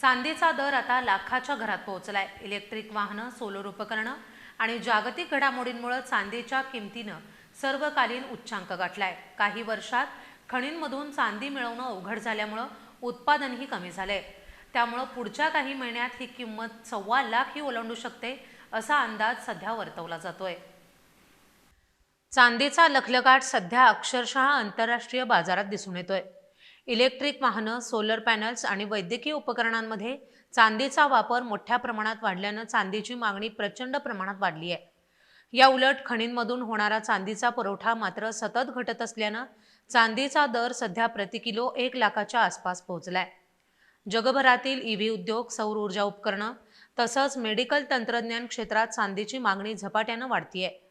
चांदीचा दर आता लाखाच्या घरात पोहोचलाय. इलेक्ट्रिक वाहनं सोलर उपकरणं आणि जागतिक घडामोडींमुळे चांदीच्या किमतीनं सर्वकालीन उच्चांक गाठलाय. काही वर्षात खणींमधून चांदी मिळवणं अवघड झाल्यामुळं उत्पादनही कमी झालंय. त्यामुळं पुढच्या काही महिन्यात ही किंमत सव्वा लाख ही ओलांडू शकते असा अंदाज सध्या वर्तवला जातोय. चांदीचा लखलगाट सध्या अक्षरशः आंतरराष्ट्रीय बाजारात दिसून येतोय. इलेक्ट्रिक वाहनं सोलर पॅनल्स आणि वैद्यकीय उपकरणांमध्ये चांदीचा वापर मोठ्या प्रमाणात वाढल्यानं चांदीची मागणी प्रचंड प्रमाणात वाढली आहे. या उलट खणींमधून होणारा चांदीचा पुरवठा मात्र सतत घटत असल्यानं चांदीचा दर सध्या प्रति किलो एक लाखाच्या आसपास पोहोचलाय. जगभरातील ईव्ही उद्योग सौर ऊर्जा उपकरणं तसंच मेडिकल तंत्रज्ञान क्षेत्रात चांदीची मागणी झपाट्यानं वाढतीये.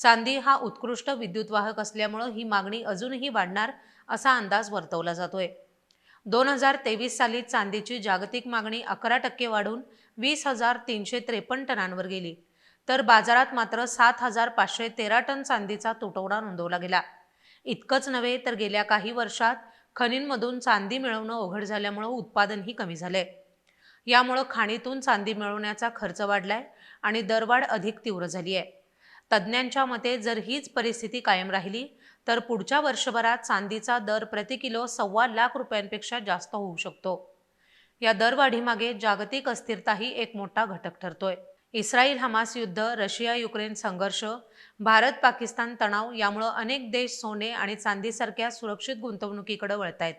चांदी हा उत्कृष्ट विद्युतवाहक असल्यामुळं ही मागणी अजूनही वाढणार असा अंदाज वर्तवला जातोय. दोन हजार तेवीस साली चांदीची जागतिक मागणी अकरा टक्के वाढून वीस हजार तीनशे त्रेपन्न टनांवर गेली. तर बाजारात मात्र सात हजार पाचशे तेरा टन चांदीचा तुटवडा नोंदवला गेला. इतकंच नव्हे तर गेल्या काही वर्षात खनींमधून चांदी मिळवणं अवघड झाल्यामुळं उत्पादनही कमी झालंय. यामुळं खाणीतून चांदी मिळवण्याचा खर्च वाढलाय आणि दरवाढ अधिक तीव्र झाली आहे तज्ज्ञांच्या मते जर हीच परिस्थिती कायम राहिली तर पुढच्या वर्षभरात चांदीचा दर प्रति किलो सव्वा लाख रुपयांपेक्षा जास्त होऊ शकतो. या दरवाढीमागे जागतिक अस्थिरताही एक मोठा घटक ठरतोय. इस्रायल हमास युद्ध रशिया युक्रेन संघर्ष भारत पाकिस्तान तणाव यामुळं अनेक देश सोने आणि चांदीसारख्या सुरक्षित गुंतवणुकीकडे वळत आहेत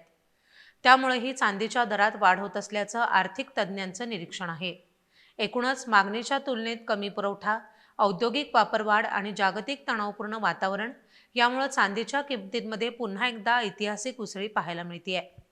त्यामुळेही चांदीच्या दरात वाढ होत असल्याचं आर्थिक तज्ज्ञांचं निरीक्षण आहे. एकूणच मागणीच्या तुलनेत कमी पुरवठा औद्योगिक वापरवाढ आणि जागतिक तणावपूर्ण वातावरण यामुळे चांदीच्या किमतींमध्ये पुन्हा एकदा ऐतिहासिक उसळी पाहायला मिळते आहे